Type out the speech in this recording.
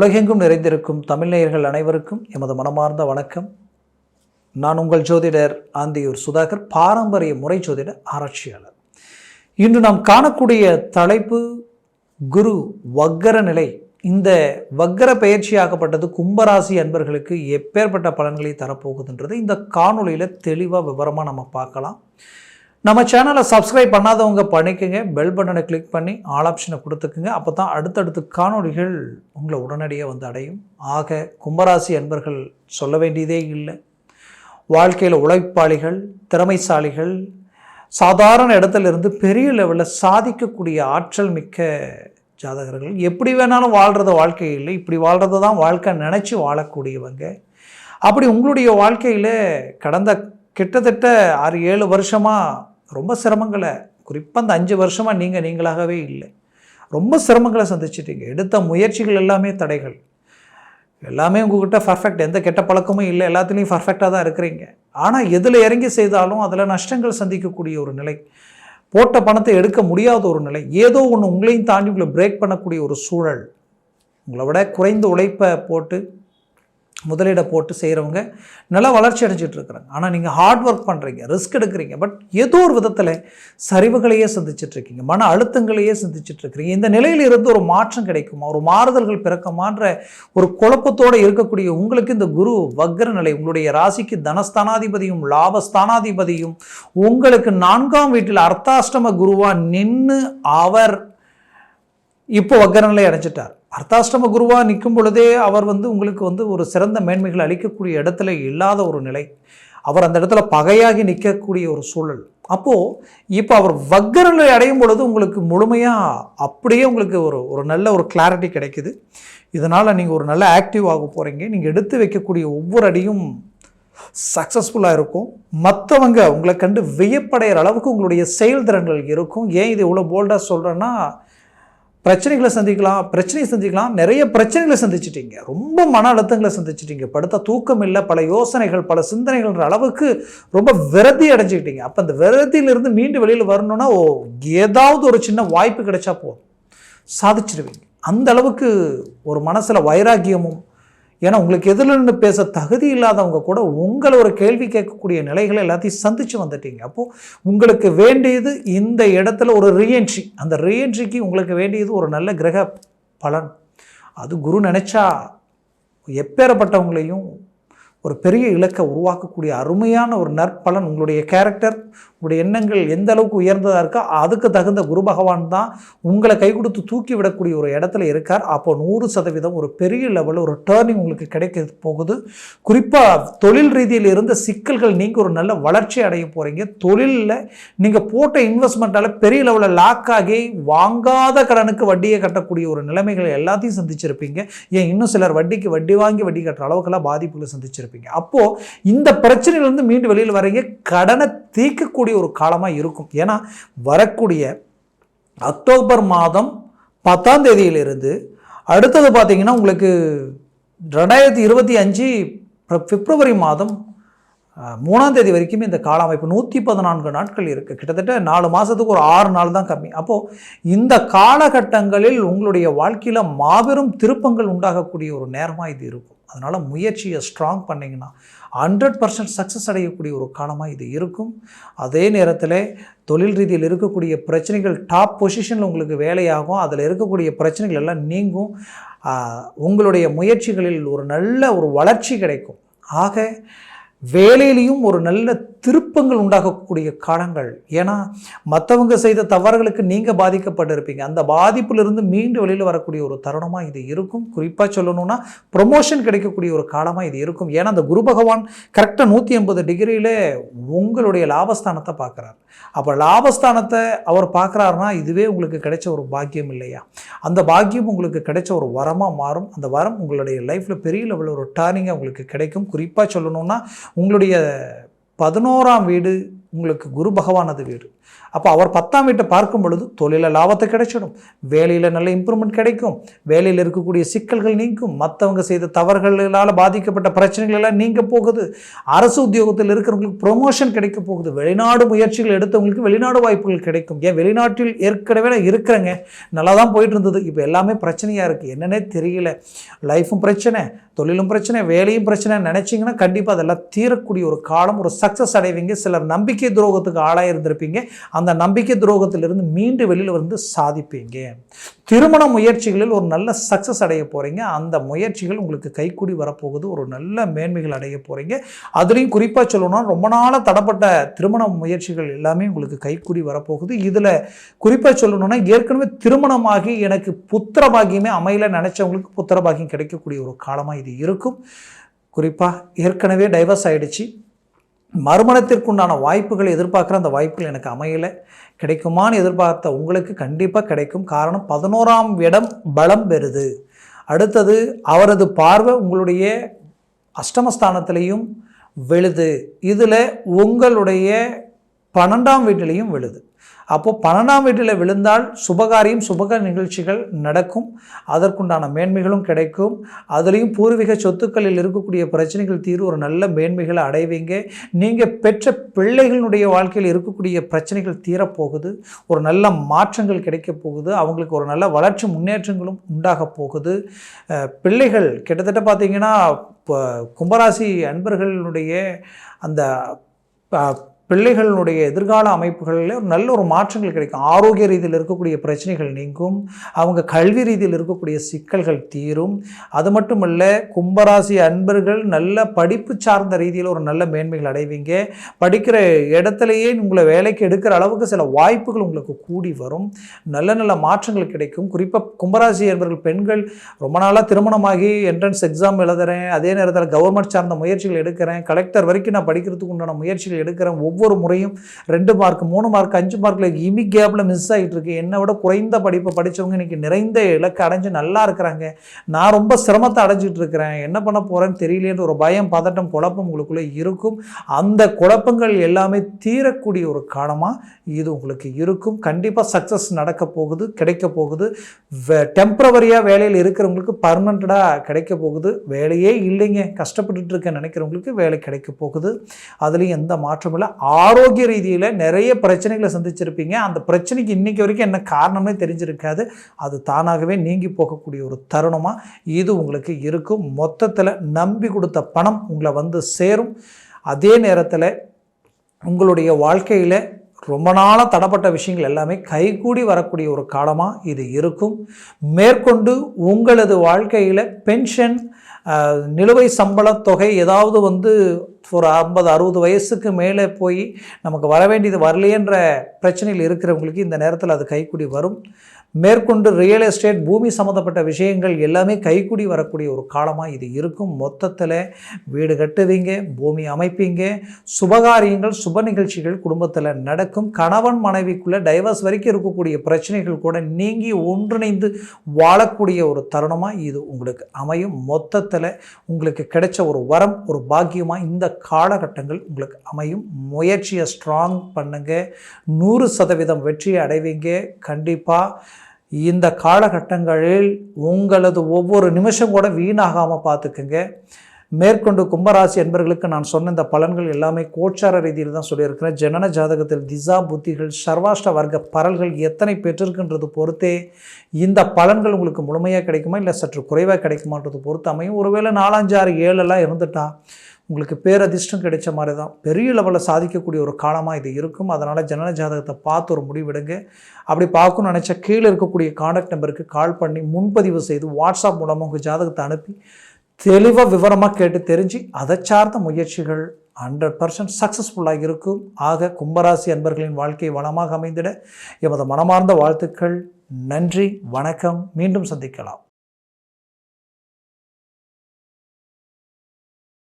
உலகெங்கும் நிறைந்திருக்கும் தமிழ்நேயர்கள் அனைவருக்கும் எமது மனமார்ந்த வணக்கம். நான் உங்கள் ஜோதிடர் ஆந்தியூர் சுதாகர் பாரம்பரிய முறை ஜோதிட ஆராய்ச்சியாளர். இன்று நாம் காணக்கூடிய தலைப்பு குரு வக்கர நிலை. இந்த வக்கர பயிற்சியாகப்பட்டது கும்பராசி அன்பர்களுக்கு எப்பேற்பட்ட பலன்களை தரப்போகுதுன்றது இந்த காணொளியில் தெளிவாக விவரமாக நம்ம பார்க்கலாம். நம்ம சேனலை சப்ஸ்கிரைப் பண்ணாதவங்க பண்ணிக்கோங்க. பெல் பட்டனை கிளிக் பண்ணி ஆல் ஆப்ஷனை கொடுத்துக்குங்க. அப்போ தான் அடுத்தடுத்து காணொளிகள் உங்களை உடனடியாக வந்து அடையும். ஆக கும்பராசி அன்பர்கள் சொல்ல வேண்டியதே இல்லை. வாழ்க்கையில் உழைப்பாளிகள் திறமைசாலிகள் சாதாரண இடத்துல இருந்து பெரிய லெவலில் சாதிக்கக்கூடிய ஆற்றல் மிக்க ஜாதகர்கள். எப்படி வேணாலும் வாழ்கிறத வாழ்க்கை இல்லை. இப்படி வாழ்கிறது தான் வாழ்க்கை நினச்சி வாழக்கூடியவங்க. அப்படி உங்களுடைய வாழ்க்கையில் கடந்த கிட்டத்தட்ட ஆறு ஏழு வருஷமாக ரொம்ப சிரமங்களை குறிப்பாக அந்த அஞ்சு வருஷமாக நீங்கள் நீங்களாகவே இல்லை. ரொம்ப சிரமங்களை சந்திச்சிட்டீங்க. எடுத்த முயற்சிகள் எல்லாமே தடைகள். எல்லாமே உங்ககிட்ட பர்ஃபெக்ட் எந்த கெட்ட பழக்கமும் இல்லை. எல்லாத்துலேயும் பர்ஃபெக்டாக தான் இருக்கிறீங்க. ஆனால் எதில் இறங்கி செய்தாலும் அதில் நஷ்டங்கள் சந்திக்கக்கூடிய ஒரு நிலை போட்ட பணத்தை எடுக்க முடியாத ஒரு நிலை ஏதோ ஒன்று உங்களையும் தாண்டி உங்களை பிரேக் பண்ணக்கூடிய ஒரு சூழல் உங்களை விட குறைந்த உழைப்பை போட்டு முதலீடை போட்டு செய்கிறவங்க நல்லா வளர்ச்சி அடைஞ்சிட்டு இருக்கிறாங்க ஆனால் நீங்கள் ஹார்ட் ஒர்க் பண்ணுறீங்க ரிஸ்க் எடுக்கிறீங்க பட் ஏதோ ஒரு விதத்தில் சரிவுகளையே சந்திச்சிட்ருக்கீங்க மன அழுத்தங்களையே சந்திச்சிட்ருக்கிறீங்க இந்த நிலையில் இருந்து ஒரு மாற்றம் கிடைக்குமா? ஒரு மாறுதல்கள் பிறக்குமான்ற ஒரு குழப்பத்தோடு இருக்கக்கூடிய உங்களுக்கு இந்த குரு வக்ர நிலை உங்களுடைய ராசிக்கு தனஸ்தானாதிபதியும் லாபஸ்தானாதிபதியும் உங்களுக்கு நான்காம் வீட்டில் அர்த்தாஷ்டம குருவாக நின்று அவர் இப்போ வக்கரநிலை அடைஞ்சிட்டார். அர்த்தாஷ்டம குருவாக நிற்கும் பொழுதே அவர் வந்து உங்களுக்கு வந்து ஒரு சிறந்த மேன்மைகள் அளிக்கக்கூடிய இடத்துல இல்லாத ஒரு நிலை. அவர் அந்த இடத்துல பகையாகி நிற்கக்கூடிய ஒரு சூழல். அப்போது இப்போ அவர் வக்கரநிலை அடையும் பொழுது உங்களுக்கு முழுமையாக அப்படியே உங்களுக்கு ஒரு ஒரு நல்ல ஒரு கிளாரிட்டி கிடைக்குது. இதனால் நீங்கள் ஒரு நல்ல ஆக்டிவ் ஆக போகிறீங்க நீங்கள் எடுத்து வைக்கக்கூடிய ஒவ்வொரு அடியும் சக்ஸஸ்ஃபுல்லாக இருக்கும். மற்றவங்க உங்களை கண்டு வியப்படைகிற அளவுக்கு உங்களுடைய செயல்திறன்கள் இருக்கும். ஏன் இது இவ்வளோ போல்டாக சொல்கிறேன்னா பிரச்சனைகளை சந்திக்கலாம் பிரச்சனையை சந்திக்கலாம். நிறைய பிரச்சனைகளை சந்திச்சிட்டீங்க. ரொம்ப மன அழுத்தங்களை சந்திச்சிட்டீங்க. படுத்த தூக்கம் இல்லை பல யோசனைகள் பல சிந்தனைகள்ன்ற அளவுக்கு ரொம்ப விரதி அடைஞ்சிக்கிட்டீங்க. அப்போ அந்த விரதியிலிருந்து மீண்டு வெளியில் வரணும்னா ஓ ஏதாவது ஒரு சின்ன வாய்ப்பு கிடைச்சா போதும். சாதிச்சிடுவீங்க அந்த அளவுக்கு ஒரு மனசில் வைராக்கியமும் ஏன்னா உங்களுக்கு எதிரில் நின்று பேச தகுதி இல்லாதவங்க கூட உங்களை ஒரு கேள்வி கேட்கக்கூடிய நிலைகளை எல்லாத்தையும் சந்தித்து வந்துட்டீங்க. அப்போது உங்களுக்கு வேண்டியது இந்த இடத்துல ஒரு ரீஎன்ட்ரி அந்த ரீஎன்ட்ரிக்கு உங்களுக்கு வேண்டியது ஒரு நல்ல கிரக பலன். அது குரு நினச்சா எப்பேறப்பட்டவங்களையும் ஒரு பெரிய இலக்கை உருவாக்கக்கூடிய அருமையான ஒரு நற்பலன் உங்களுடைய கேரக்டர் உங்களுடைய எண்ணங்கள் எந்த அளவுக்கு உயர்ந்ததாக இருக்கோ அதுக்கு தகுந்த குரு பகவான் தான் உங்களை கை கொடுத்து தூக்கி விடக்கூடிய ஒரு இடத்துல இருக்கார். அப்போ நூறு சதவீதம் ஒரு பெரிய லெவலில் ஒரு டேர்னிங் உங்களுக்கு கிடைக்க போகுது. குறிப்பாக தொழில் ரீதியில் இருந்த சிக்கல்கள் நீங்கள் ஒரு நல்ல வளர்ச்சி அடைய போகிறீங்க தொழிலில் நீங்கள் போட்ட இன்வெஸ்ட்மெண்ட்டால் பெரிய லெவலில் லாக் ஆகி வாங்காத கடனுக்கு வட்டியை கட்டக்கூடிய ஒரு நிலைமைகள் எல்லாத்தையும் சந்திச்சிருப்பீங்க. ஏன் இன்னும் சிலர் வட்டிக்கு வட்டி வாங்கி வட்டி கட்டுற அளவுக்கெல்லாம் பாதிப்புகளை சந்திச்சிருப்பீங்க. அப்போது இந்த பிரச்சனையிலேருந்து மீண்டு வெளியில் வரீங்க கடனை தீர்க்கக்கூடிய ஒரு காலமாக இருக்கும். ஏன்னா வரக்கூடிய அக்டோபர் மாதம் பத்தாம் தேதியிலிருந்து அடுத்தது பார்த்திங்கன்னா உங்களுக்கு ரெண்டாயிரத்தி இருபத்தி அஞ்சு பிப்ரவரி மாதம் மூணாம் தேதி வரைக்குமே இந்த கால அமைப்பு நூற்றி பதினான்கு நாட்கள் இருக்குது கிட்டத்தட்ட நாலு மாதத்துக்கு ஒரு ஆறு நாள் தான் கம்மி. அப்போது இந்த காலகட்டங்களில் உங்களுடைய வாழ்க்கையில் மாபெரும் திருப்பங்கள் உண்டாகக்கூடிய ஒரு நேரமாக இது இருக்கும். அதனால் முயற்சியை ஸ்ட்ராங் பண்ணிங்கன்னா ஹண்ட்ரட் பர்சன்ட் சக்ஸஸ் அடையக்கூடிய ஒரு காலமாக இது இருக்கும். அதே நேரத்தில் தொழில் ரீதியில் இருக்கக்கூடிய பிரச்சனைகள் டாப் பொசிஷனில் உங்களுக்கு வேலையாகும். அதில் இருக்கக்கூடிய பிரச்சனைகள் எல்லாம் நீங்கும். உங்களுடைய முயற்சிகளில் ஒரு நல்ல ஒரு வளர்ச்சி கிடைக்கும். ஆக வேலையிலையும் ஒரு நல்ல திருப்பங்கள் உண்டாகக்கூடிய காலங்கள். ஏன்னா மற்றவங்க செய்த தவறுகளுக்கு நீங்கள் பாதிக்கப்பட்டிருப்பீங்க. அந்த பாதிப்பிலிருந்து மீண்டு வெளியில் வரக்கூடிய ஒரு தருணமாக இது இருக்கும். குறிப்பாக சொல்லணும்னா ப்ரொமோஷன் கிடைக்கக்கூடிய ஒரு காலமாக இது இருக்கும். ஏன்னா அந்த குரு பகவான் கரெக்டாக நூற்றி எண்பது டிகிரியில் உங்களுடைய லாபஸ்தானத்தை பார்க்குறார். அப்போ லாபஸ்தானத்தை அவர் பார்க்குறாருனா இதுவே உங்களுக்கு கிடைச்ச ஒரு பாக்கியம் இல்லையா? அந்த பாக்கியம் உங்களுக்கு கிடைச்ச ஒரு வரமாக மாறும். அந்த வரம் உங்களுடைய லைஃப்பில் பெரிய லெவலில் ஒரு டேர்னிங்காக உங்களுக்கு கிடைக்கும். குறிப்பாக சொல்லணும்னா உங்களுடைய பதினோராம் வீடு உங்களுக்கு குரு பகவானது வீடு. அப்போ அவர் பத்தாம் வீட்டை பார்க்கும் பொழுது தொழிலில் லாபத்தை கிடைச்சிடும். வேலையில் நல்ல இம்ப்ரூவ்மெண்ட் கிடைக்கும். வேலையில் இருக்கக்கூடிய சிக்கல்கள் நீங்கும். மற்றவங்க செய்த தவறுகளால் பாதிக்கப்பட்ட பிரச்சனைகள் எல்லாம் நீங்க போகுது. அரசு உத்தியோகத்தில் இருக்கிறவங்களுக்கு ப்ரொமோஷன் கிடைக்க போகுது. வெளிநாடு முயற்சிகள் எடுத்தவங்களுக்கு வெளிநாடு வாய்ப்புகள் கிடைக்கும். ஏன்? வெளிநாட்டில் ஏற்கனவே நான் இருக்கிறேங்க. நல்லா தான் போயிட்டு இருந்தது இப்போ எல்லாமே பிரச்சனையாக இருக்குது என்னன்னே தெரியல. லைஃப்பும் பிரச்சனை தொழிலும் பிரச்சனை வேலையும் பிரச்சனை நினச்சிங்கன்னா கண்டிப்பாக அதெல்லாம் தீரக்கூடிய ஒரு காலம் ஒரு சக்ஸஸ் அடைவீங்க. சிலர் நம்பிக்கை நம்பிக்கை துரோகத்துக்கு ஆளாக இருந்திருப்பீங்க. அந்த நம்பிக்கை துரோகத்திலிருந்து மீண்டு வெளியில் வந்து சாதிப்பீங்க. திருமண முயற்சிகளில் ஒரு நல்ல சக்ஸஸ் அடைய போகிறீங்க அந்த முயற்சிகள் உங்களுக்கு கைக்கூடி வரப்போகுது. ஒரு நல்ல மேன்மைகள் அடைய போகிறீங்க அதுலேயும் குறிப்பாக சொல்லணும்னா ரொம்ப நாளாக தடப்பட்ட திருமண முயற்சிகள் எல்லாமே உங்களுக்கு கைக்கூடி வரப்போகுது. இதில் குறிப்பாக சொல்லணும்னா ஏற்கனவே திருமணமாகி எனக்கு புத்திர பாகியமே அமையல நினச்சவங்களுக்கு புத்திர பாகியம் கிடைக்கக்கூடிய ஒரு காலமாக இது இருக்கும். குறிப்பாக ஏற்கனவே டைவர்ஸ் ஆகிடுச்சு மறுமணத்திற்குண்டான வாய்ப்புகளை எதிர்பார்க்குற அந்த வாய்ப்புகள் எனக்கு அமையலை. கிடைக்குமான்னு எதிர்பார்த்த உங்களுக்கு கண்டிப்பாக கிடைக்கும். காரணம் பதினோராம் இடம் பலம் பெறுது. அடுத்தது அவரது பார்வை உங்களுடைய அஷ்டமஸ்தானத்திலையும் விழுது. இதில் உங்களுடைய பன்னெண்டாம் வீட்டிலையும் விழுது. அப்போது பன்னெண்டாம் வீட்டில் விழுந்தால் சுபகாரியம் சுபக நிகழ்ச்சிகள் நடக்கும். அதற்குண்டான மேன்மைகளும் கிடைக்கும். அதுலேயும் பூர்வீக சொத்துக்களில் இருக்கக்கூடிய பிரச்சனைகள் தீர்வு ஒரு நல்ல மேன்மைகளை அடைவீங்க. நீங்கள் பெற்ற பிள்ளைகளுடைய வாழ்க்கையில் இருக்கக்கூடிய பிரச்சனைகள் தீரப்போகுது. ஒரு நல்ல மாற்றங்கள் கிடைக்க போகுது. அவங்களுக்கு ஒரு நல்ல வளர்ச்சி முன்னேற்றங்களும் உண்டாக போகுது. பிள்ளைகள் கிட்டத்தட்ட பார்த்திங்கன்னா இப்போ கும்பராசி அன்பர்களுடைய அந்த பிள்ளைகளுடைய எதிர்கால அமைப்புகளில் ஒரு நல்ல ஒரு மாற்றங்கள் கிடைக்கும். ஆரோக்கிய ரீதியில் இருக்கக்கூடிய பிரச்சனைகள் நீங்கும். அவங்க கல்வி ரீதியில் இருக்கக்கூடிய சிக்கல்கள் தீரும். அது மட்டுமல்ல கும்பராசி அன்பர்கள் நல்ல படிப்பு சார்ந்த ரீதியில் ஒரு நல்ல மேன்மைகள் அடைவீங்க. படிக்கிற இடத்துலையே உங்களை வேலைக்கு எடுக்கிற அளவுக்கு சில வாய்ப்புகள் உங்களுக்கு கூடி வரும். நல்ல நல்ல மாற்றங்கள் கிடைக்கும். குறிப்பாக கும்பராசி அன்பர்கள் பெண்கள் ரொம்ப நாளாக திருமணமாகி என்ட்ரன்ஸ் எக்ஸாம் எழுதுகிறேன் அதே நேரத்தில் கவர்மெண்ட் சார்ந்த முயற்சிகள் எடுக்கிறேன். கலெக்டர் வரைக்கும் நான் படிக்கிறதுக்கு உண்டான முயற்சிகள் எடுக்கிறேன். ஒவ்வொரு ஒவ்வொரு முறையும் ரெண்டு மார்க் மூணு மார்க் அஞ்சு மார்க்கில் இமி கேப்பில் மிஸ் ஆகிட்டு இருக்கு என்னை விட குறைந்த படிப்பை படித்தவங்க இன்றைக்கி நிறைந்த இலக்கு அடைஞ்சு நல்லா இருக்கிறாங்க. நான் ரொம்ப சிரமத்தை அடைஞ்சிட்டு இருக்கிறேன். என்ன பண்ண போகிறேன்னு தெரியலேன்ற ஒரு பயம் பதட்டம் குழப்பம் உங்களுக்குள்ளே இருக்கும். அந்த குழப்பங்கள் எல்லாமே தீரக்கூடிய ஒரு காலமாக இது உங்களுக்கு இருக்கும். கண்டிப்பாக சக்ஸஸ் நடக்க போகுது கிடைக்க போகுது. டெம்பரவரியாக வேலையில் இருக்கிறவங்களுக்கு பர்மனண்ட்டாக கிடைக்க போகுது. வேலையே இல்லைங்க. கஷ்டப்பட்டுட்டு இருக்க நினைக்கிறவங்களுக்கு வேலை கிடைக்க போகுது. அதுலேயும் எந்த மாற்றமும் இல்லை. ஆரோக்கிய ரீதியில் நிறைய பிரச்சனைகளை சந்திச்சிருப்பீங்க. அந்த பிரச்சனைக்கு இன்றைக்கி வரைக்கும் என்ன காரணமே தெரிஞ்சிருக்காது. அது தானாகவே நீங்கி போகக்கூடிய ஒரு தருணமாக இது உங்களுக்கு இருக்கும். மொத்தத்தில் நம்பி கொடுத்த பணம் உங்களை வந்து சேரும். அதே நேரத்தில் உங்களுடைய வாழ்க்கையில் ரொம்ப நாளாக தடப்பட்ட விஷயங்கள் எல்லாமே கைகூடி வரக்கூடிய ஒரு காலமாக இது இருக்கும். மேற்கொண்டு உங்களது வாழ்க்கையில் பென்ஷன் நிலுவை சம்பள தொகை ஏதாவது வந்து ஒரு ஐம்பது அறுபது வயசுக்கு மேலே போய் நமக்கு வர வேண்டியது வரலையன்ற பிரச்சனையில் இருக்கிறவங்களுக்கு இந்த நேரத்தில் அது கைக்கூடி வரும். மேற்கொண்டு ரியல் எஸ்டேட் பூமி சம்மந்தப்பட்ட விஷயங்கள் எல்லாமே கைக்கூடி வரக்கூடிய ஒரு காலமாக இது இருக்கும். மொத்தத்தில் வீடு கட்டுவீங்க பூமி அமைப்பீங்க சுபகாரியங்கள் சுப நிகழ்ச்சிகள் குடும்பத்தில் நடக்கும். கணவன் மனைவிக்குள்ளே டைவர்ஸ் வரைக்கும் இருக்கக்கூடிய பிரச்சனைகள் கூட நீங்கி ஒன்றிணைந்து வாழக்கூடிய ஒரு தருணமாக இது உங்களுக்கு அமையும். மொத்தத்தில் உங்களுக்கு கிடைச்ச ஒரு வரம் ஒரு பாக்கியமாக இந்த காலகட்டங்கள் உங்களுக்கு அமையும். முயற்சியை ஸ்ட்ராங் பண்ணுங்கள் நூறு சதவீதம் வெற்றியை அடைவீங்க. கண்டிப்பாக இந்த காலகட்டங்களில் உங்களது ஒவ்வொரு நிமிஷம் கூட வீணாகாமல் பார்த்துக்குங்க. மேற்கொண்டு கும்பராசி என்பர்களுக்கு நான் சொன்ன இந்த பலன்கள் எல்லாமே கோச்சார ரீதியில் தான் சொல்லியிருக்கிறேன். ஜனன ஜாதகத்தில் திசா புத்திகள் சர்வாஷ்ட வர்க்க பரல்கள் எத்தனை பெற்றிருக்குன்றது பொறுத்தே இந்த பலன்கள் உங்களுக்கு முழுமையாக கிடைக்குமா? இல்லை சற்று குறைவாக கிடைக்குமான்றது பொறுத்து அமையும். ஒருவேளை நாலஞ்சு ஆறு ஏழெல்லாம் இருந்துட்டா உங்களுக்கு பேரதிர்ஷ்டம் கிடைச்ச மாதிரி தான் பெரிய லெவலில் சாதிக்கக்கூடிய ஒரு காலமாக இது இருக்கும். அதனால் ஜனன ஜாதகத்தை பார்த்து ஒரு முடிவெடுங்க அப்படி பார்க்கணும்னு நினச்சா கீழே இருக்கக்கூடிய காண்டாக்ட் நம்பருக்கு கால் பண்ணி முன்பதிவு செய்து வாட்ஸ்அப் மூலமாக உங்கள் ஜாதகத்தை அனுப்பி தெளிவாக விவரமாக கேட்டு தெரிஞ்சு அதை சார்ந்த முயற்சிகள் ஹண்ட்ரட் பர்சன்ட் சக்ஸஸ்ஃபுல்லாக இருக்கும். ஆக கும்பராசி அன்பர்களின் வாழ்க்கை வளமாக அமைந்திட எமது மனமார்ந்த வாழ்த்துக்கள். நன்றி வணக்கம். மீண்டும் சந்திக்கலாம்.